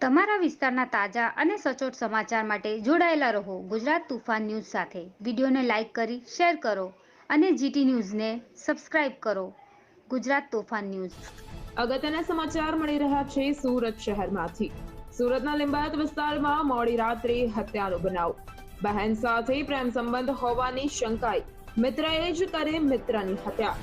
તમારા વિસ્તારના તાજા અને સચોટ સમાચાર માટે જોડાયેલા રહો ગુજરાત તુફાન ન્યૂઝ સાથે. વિડીયોને લાઇક કરી, શેર કરો અને જીટી ન્યૂઝને સબસ્ક્રાઇબ કરો. ગુજરાત તોફાન ન્યૂઝ. અગત્યના સમાચાર મળી રહ્યા છે સુરત શહેરમાંથી. સુરતના લિંબાયત વિસ્તારમાં મોડી રાત્રે હત્યાનો બનાવ. બહેન સાથે પ્રેમ સંબંધ હોવાની શંકાઈ. મિત્રએ જ કરી મિત્રની હત્યા.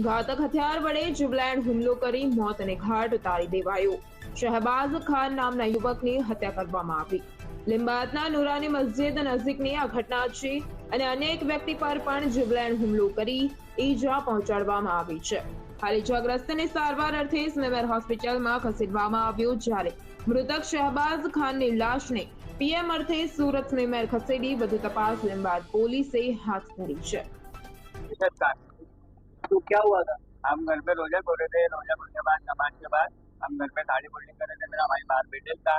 ઘાતક હથિયાર વડે જીવલેણ હુમલો કરી મોતને ઘાટ ઉતારી દેવાયો. શહેબાઝ ખાન નામના યુવકની હત્યા કરવામાં આવી લિંબાયતના નુરાની મસ્જિદ નજીકની આ ઘટના છે અને અન્ય એક વ્યક્તિ પર પણ જીવલેણ હુમલો કરી ઈજા પહોંચાડવામાં આવી છે હાલ ઈજાગ્રસ્તને સારવાર અર્થે સ્મેમેર હોસ્પિટલમાં ખસેડવામાં આવ્યો જ્યારે મૃતક શહેબાઝ ખાનની લાશને પીએમ અર્થે સુરત સ્મેમેર ખસેડી વધુ તપાસ લીંબાયત પોલીસે હાથ ધરી છે इज्जत का तो क्या हुआ था हम घर पे रोजा खोले थे रोजा खोलने के बाद नमाज के बाद हम घर पे साड़ी फोल्डिंग कर रहे थे मेरा भाई बाहर बैठे था।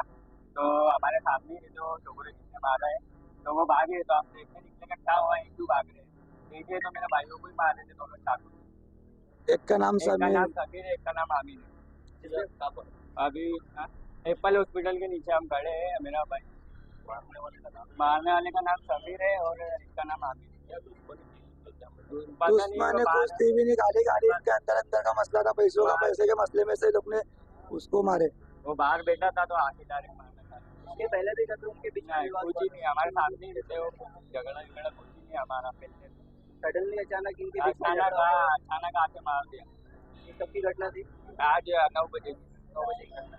तो हमारे सामने जो छोकरे जिसने मारा है तो वो भागे तो हम देखने निकले कि क्या हुआ क्यों भाग रहे देखिए तो मेरे भाइयों को ही मार रहे थे दोनों चाकू एक का नाम एक का समीर। नाम समीर एक का नाम आमिर। है अभी हाँ, एप्पल हॉस्पिटल के नीचे हम खड़े हैं मेरा भाई। मारने वाले का नाम मारने वाले का नाम समीर है और इसका नाम आमिर है। पता दुश्मन ने कुछ भी नहीं गाली गाली इनके अंदर अंदर का मसला था पैसों का पैसे के मसले में से लोग ने उसको मारे। वो बाहर बैठा था तो आके डायरेक्ट मारना था उसके पहले देखा तो उनके बीच में नहीं, कुछ ही नहीं हमारे सामने ही रहते वो झगड़ा झगड़ा कुछ ही नहीं हमारा पहले सडनली अचानक इनके बीच में अचानक। हाँ, अचानक आके मार दिया। ये कब की घटना थी? आज नौ बजे नौ बजे की घटना।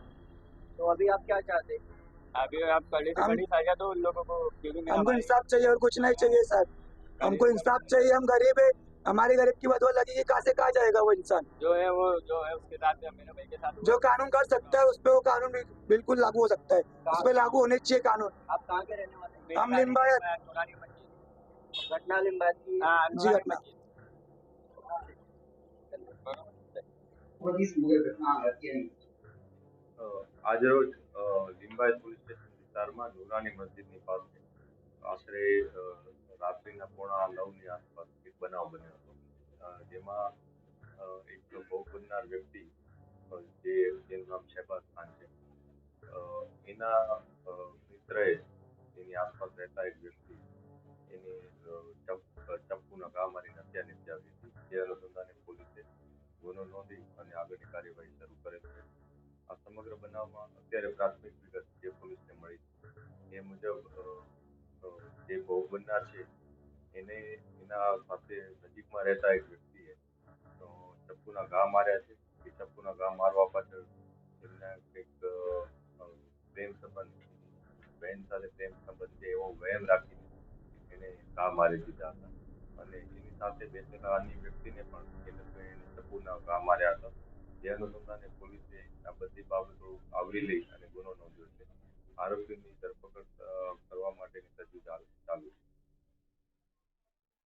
तो अभी आप क्या चाहते हैं? अभी आप कड़ी से बड़ी सजा दो उन लोगों को हमको इंसाफ चाहिए और कुछ नहीं चाहिए सर हमको इंसाफ चाहिए हम गरीब है। हमारी गरीब की बदवा लगेगी कहाँ से कहाँ जाएगा वो इंसान जो है वो जो है उसके साथ मेरे भाई के साथ हुआ। जो कानून कर सकता है उस पर वो कानून भी बिल्कुल लागू हो सकता है उस पर लागू होने चाहिए कानून आप कहाँ के रहने वाले मेरी हम गाड़ी लिंबायत। में नूरानी मस्जिद। हैं घटना लिम्बायत की हाँ जी, नूरानी घटना। मस्जिद। बरोबर. बड़ी सुंदर घटना है અ, આજરોજ અ, લિંબાયત પોલીસ સ્ટેશન વિસ્તારમાં નુરાની મસ્જિદની પાસે આશરે અ, રાત્રિના પોણા નવની આસપાસ એક બનાવ બન્યો હતો. જેમાં એક ભોગ બનનાર વ્યક્તિ જે, જેનું નામ શહેબાઝ ખાન છે એના મિત્રએ એની આસપાસ રહેતા એક વ્યક્તિ એની ચપ્પુના ઘા મારીને હત્યા નિપજાવી હતી. જે અનુસંધાને પોલીસે ગુનો નોંધી અને આગળની કાર્યવાહી શરૂ કરેલ છે. આ સમગ્ર બનાવમાં અત્યારે પ્રાથમિક વિગત જે પોલીસને મળી એ મુજબ જે ભોગ બનનાર છે એને, એના સાથે નજીકમાં રહેતા એક વ્યક્તિએ ચપ્પુના ઘા માર્યા છે. એ ચપ્પુના ઘા મારવા પાછળ એમને કંઈક પ્રેમ સંબંધ, બહેન સાથે પ્રેમ સંબંધ છે એવો વહેમ રાખીને એને ઘા મારી દીધા હતા. અને એની સાથે બેસેલા અન્ય વ્યક્તિને પણ એ લોકોએ ચપ્પુના ઘા માર્યા હતા. જે અનુસંધાને પોલીસે આ બધી બાબતો આવરી લઈ અને ગુનો નોંધ્યો છે. આરોપીની ધરપકડ